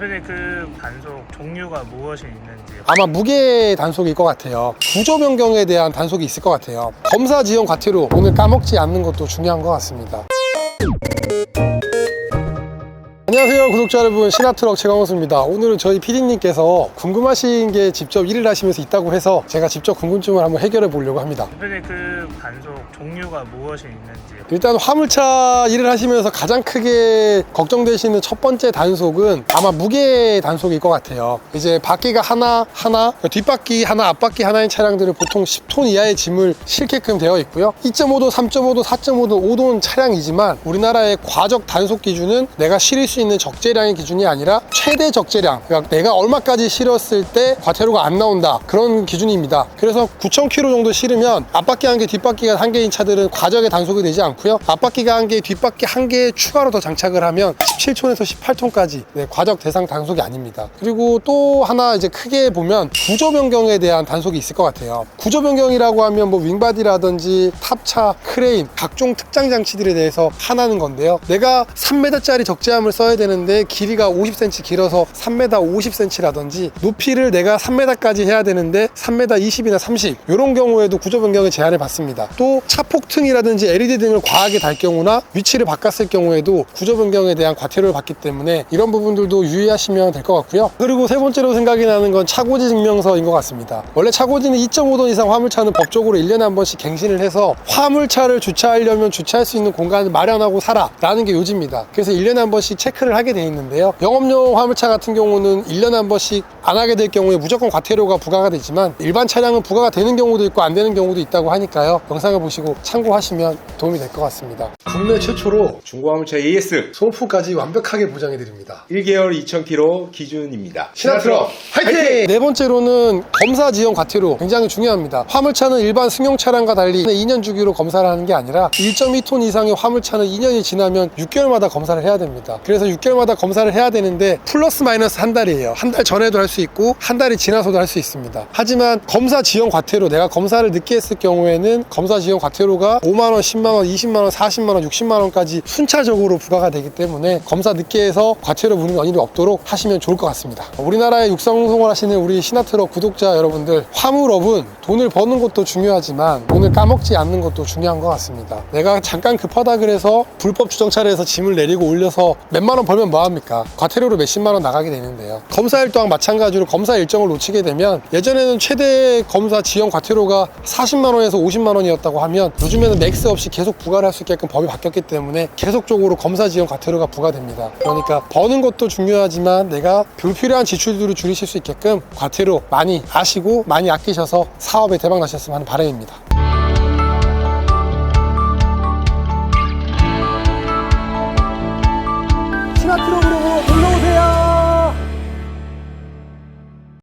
대표님 그 단속 종류가 무엇이 있는지 아마 무게 단속일 것 같아요. 구조 변경에 대한 단속이 있을 것 같아요. 검사 지원 과태료 오늘 까먹지 않는 것도 중요한 것 같습니다. 안녕하세요 구독자 여러분 신화트럭 최강호수입니다 오늘은 저희 PD님께서 궁금하신 게 직접 일을 하시면서 있다고 해서 제가 직접 궁금증을 한번 해결해 보려고 합니다 대표님 그 단속 종류가 무엇이 있는지 일단 화물차 일을 하시면서 가장 크게 걱정되시는 첫 번째 단속은 아마 무게 단속일 것 같아요. 이제 바퀴가 하나, 하나, 뒷바퀴 하나, 앞바퀴 하나인 차량들은 보통 10톤 이하의 짐을 실게끔 되어 있고요. 2.5도, 3.5도, 4.5도, 5돈 차량이지만 우리나라의 과적 단속 기준은 내가 실을 수 있는 적재량의 기준이 아니라 최대 적재량, 그러니까 내가 얼마까지 실었을 때 과태료가 안 나온다. 그런 기준입니다. 그래서 9,000km 정도 실으면 앞바퀴 한 개, 뒷바퀴가 한 개인 차들은 과적의 단속이 되지 않고요. 앞바퀴가 한 개, 뒷바퀴 한 개 추가로 더 장착을 하면 17톤에서 18톤까지 네, 과적 대상 단속이 아닙니다. 그리고 또 하나 이제 크게 보면 구조 변경에 대한 단속이 있을 것 같아요. 구조 변경이라고 하면 뭐 윙바디라든지 탑차, 크레인, 각종 특장 장치들에 대해서 하나는 건데요. 내가 3m짜리 적재함을 써야 되는 데 길이가 50cm 길어서 3m 50cm라든지 높이를 내가 3m까지 해야 되는데 3m 20이나 30 이런 경우에도 구조 변경의 제한을 받습니다. 또 차폭등이라든지 LED 등을 과하게 달 경우나 위치를 바꿨을 경우에도 구조 변경에 대한 과태료를 받기 때문에 이런 부분들도 유의하시면 될 것 같고요. 그리고 세 번째로 생각이 나는 건 차고지 증명서인 것 같습니다. 원래 차고지는 2.5톤 이상 화물차는 법적으로 1년에 한 번씩 갱신을 해서 화물차를 주차하려면 주차할 수 있는 공간을 마련하고 살아라는 게 요지입니다. 그래서 1년에 한 번씩 체크를 하게 돼 있는데요. 영업용 화물차 같은 경우는 1년에 한 번씩 안 하게 될 경우에 무조건 과태료가 부과가 되지만 일반 차량은 부과가 되는 경우도 있고 안 되는 경우도 있다고 하니까요. 영상을 보시고 참고하시면 도움이 될 것 같습니다. 국내 최초로 중고화물차 AS 소모품까지 완벽하게 보장해 드립니다. 1개월 2,000km 기준입니다. 신화트럭 화이팅! 네 번째로는 검사 지원 과태료 굉장히 중요합니다. 화물차는 일반 승용 차량과 달리 2년 주기로 검사를 하는 게 아니라 1.2톤 이상의 화물차는 2년이 지나면 6개월마다 검사를 해야 됩니다. 그래서 6개월 마다 검사를 해야 되는데 플러스 마이너스 한 달이에요. 한 달 전에도 할 수 있고 한 달이 지나서도 할 수 있습니다. 하지만 검사 지원 과태료 내가 검사를 늦게 했을 경우에는 검사 지원 과태료가 5만 원, 10만 원, 20만 원, 40만 원, 60만 원까지 순차적으로 부과가 되기 때문에 검사 늦게 해서 과태료 물는 원인이 없도록 하시면 좋을 것 같습니다. 우리나라에 육상송을 하시는 우리 신화트럭 구독자 여러분들 화물업은 돈을 버는 것도 중요하지만 돈을 까먹지 않는 것도 중요한 것 같습니다. 내가 잠깐 급하다 그래서 불법 주정차를 해서 짐을 내리고 올려서 몇만 원 벌면 뭐합니까? 과태료로 몇십만 원 나가게 되는데요. 검사일 또한 마찬가지로 검사 일정을 놓치게 되면 예전에는 최대 검사 지원 과태료가 40만 원에서 50만 원이었다고 하면 요즘에는 맥스 없이 계속 부과를 할 수 있게끔 법이 바뀌었기 때문에 계속적으로 검사 지원 과태료가 부과됩니다. 그러니까 버는 것도 중요하지만 내가 불필요한 지출들을 줄이실 수 있게끔 과태료 많이 아시고 많이 아끼셔서 사업에 대박 나셨으면 하는 바람입니다.